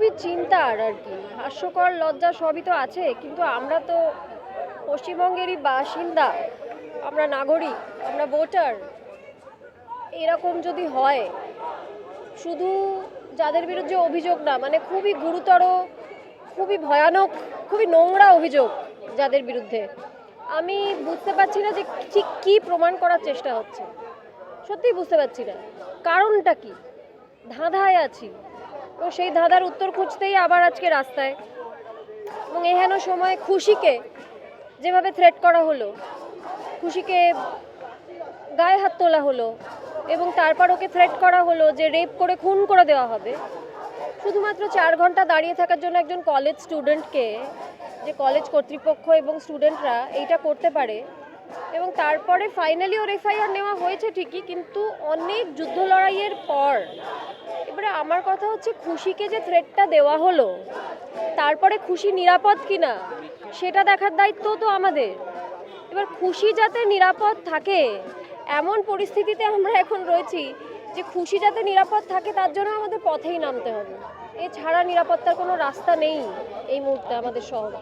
খুবই চিন্তার আর কি। হাস্যকর লজ্জা সবই তো আছে, কিন্তু আমরা তো পশ্চিমবঙ্গেরই বাসিন্দা, আমরা নাগরিক, আমরা ভোটার, এরকম যদি হয়, শুধু যাদের বিরুদ্ধে অভিযোগ না মানে খুবই গুরুতর, খুবই ভয়ানক, খুবই নোংরা অভিযোগ যাদের বিরুদ্ধে। আমি বুঝতে পারছি না যে ঠিক কী প্রমাণ করার চেষ্টা হচ্ছে। সত্যিই বুঝতে পারছি না। কারণটা কি? ধাঁধায় আছি। এবং সেই ধাঁধার উত্তর খুঁজতেই আবার আজকে রাস্তায়। এবং এহেন সময় খুশিকে যেভাবে থ্রেট করা হলো, খুশিকে গায়ে হাত তোলা হলো এবং তারপর ওকে থ্রেট করা হলো যে রেপ করে খুন করে দেওয়া হবে। শুধুমাত্র চার ঘণ্টা দাঁড়িয়ে থাকার জন্য একজন কলেজ স্টুডেন্টকে যে কলেজ কর্তৃপক্ষ এবং স্টুডেন্টরা এইটা করতে পারে এবং তারপরে ফাইনালি ওর এফআইআর নেওয়া হয়েছে ঠিকই, কিন্তু অনেক যুদ্ধ লড়াইয়ের পর এবারে আমার কথা হচ্ছে খুশিকে যে থ্রেটটা দেওয়া হলো, তারপরে খুশি নিরাপদ কিনা, সেটা দেখার দায়িত্ব তো আমাদের। এবার খুশি যাতে নিরাপদ থাকে, এমন পরিস্থিতিতে আমরা এখন রয়েছি যে খুশি যাতে নিরাপদ থাকে, তার জন্য আমাদের পথেই নামতে হবে। এছাড়া নিরাপত্তার কোনো রাস্তা নেই এই মুহূর্তে আমাদের শহরে।